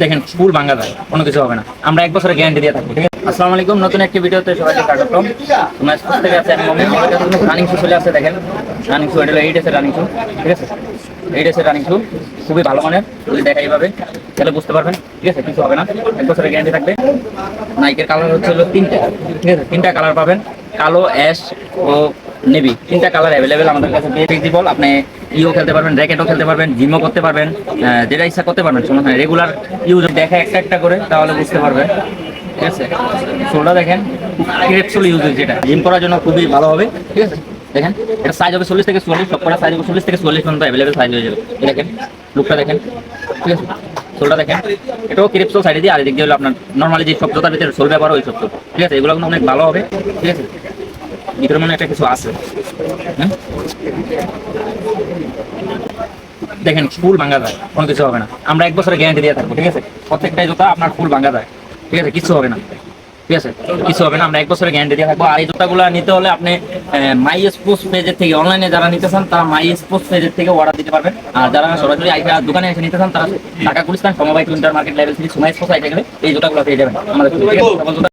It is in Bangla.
দেখেন ফুল ভাঙা যায়, কোনো কিছু হবে না। আমরা এক বছরের গ্যারান্টি দিয়ে থাকব, ঠিক আছে? আসসালামু আলাইকুম, নতুন একটি ভিডিওতে সবাইকে স্বাগতম। তোমার স্কুল থেকে আছে মমিন রানিং শু চলে আসছে দেখেন। রানিং শু এটা এইট এসের রানিং শু ঠিক আছে? এইট এসের রানিং শু খুবই ভালো মানের, যদি দেখা এইভাবে, তাহলে বুঝতে পারবেন, ঠিক আছে? কিছু হবে না, এক বছরের গ্যারান্টি থাকবে। নাইকের কালার হচ্ছে হলো তিনটা, ঠিক আছে? তিনটা কালার পাবেন, কালো অ্যাশ ও নেভি তিনটা কালার অ্যাভেলেবেল আমাদের কাছে। ফ্লেক্সিবল আপনি ইও খেলতে পারবেন র্যাকেটও খেলতে পারবেন জিমও করতে পারবেন যেটা ইচ্ছা করতে পারবেন সমস্যা নেই। রেগুলার ইউজ দেখা একটা একটা করে, তাহলে বুঝতে পারবেন। ঠিক আছে? সোলটা দেখেন ক্রেপসুল ইউজ যেটা। জিম করার জন্য খুবই ভালো হবে। ঠিক আছে? দেখেন, এটা সাইজ হবে চল্লিশ থেকে চল্লিশ সব কটা সাইজ হবে চল্লিশ থেকে চল্লিশ পর্যন্ত অ্যাভেলেবেল সাইজ হয়ে যাবে। দেখেন লুকটা দেখেন। ঠিক আছে? সোলটা দেখেন, এটাও ক্রিপসো সাইডে দিয়ে, আর এদিক দিয়ে হলো আপনার নর্মালি যে সব জোতার ভিতরে সোল ব্যবহার ওই সব ঠিক আছে? এগুলো কিন্তু অনেক ভালো হবে। ঠিক আছে? ভিতরে মনে একটা কিছু আছে। হ্যাঁ? দেখেন, ফুল ভাঙা যায়, কোনো কিছু হবে না। আমরা এক বছরের গ্যারান্টি দিয়ে থাকব, ঠিক আছে? প্রত্যেকটাই জুতা আপনার ফুল ভাঙা যায়, ঠিক আছে? কিছু হবে না, ঠিক আছে? কিছু হবে না, আমরা এক বছরের গ্যারান্টি দিয়ে থাকব। আর এই জুতাগুলো নিতে হলে আপনি মাই স্পোর্টস পেজের থেকে অনলাইনে যারা নিতে চান, তারা মাই স্পোর্টস পেজের থেকে অর্ডার দিতে পারবেন। আর যারা সরাসরি দোকানে এসে নিতে চান, তারা ঢাকা গুলিস্তান সমবায় twin tower market level three Sumai sports আইটে গেলে এই জুতাগুলো পেয়ে যাবেন আমাদের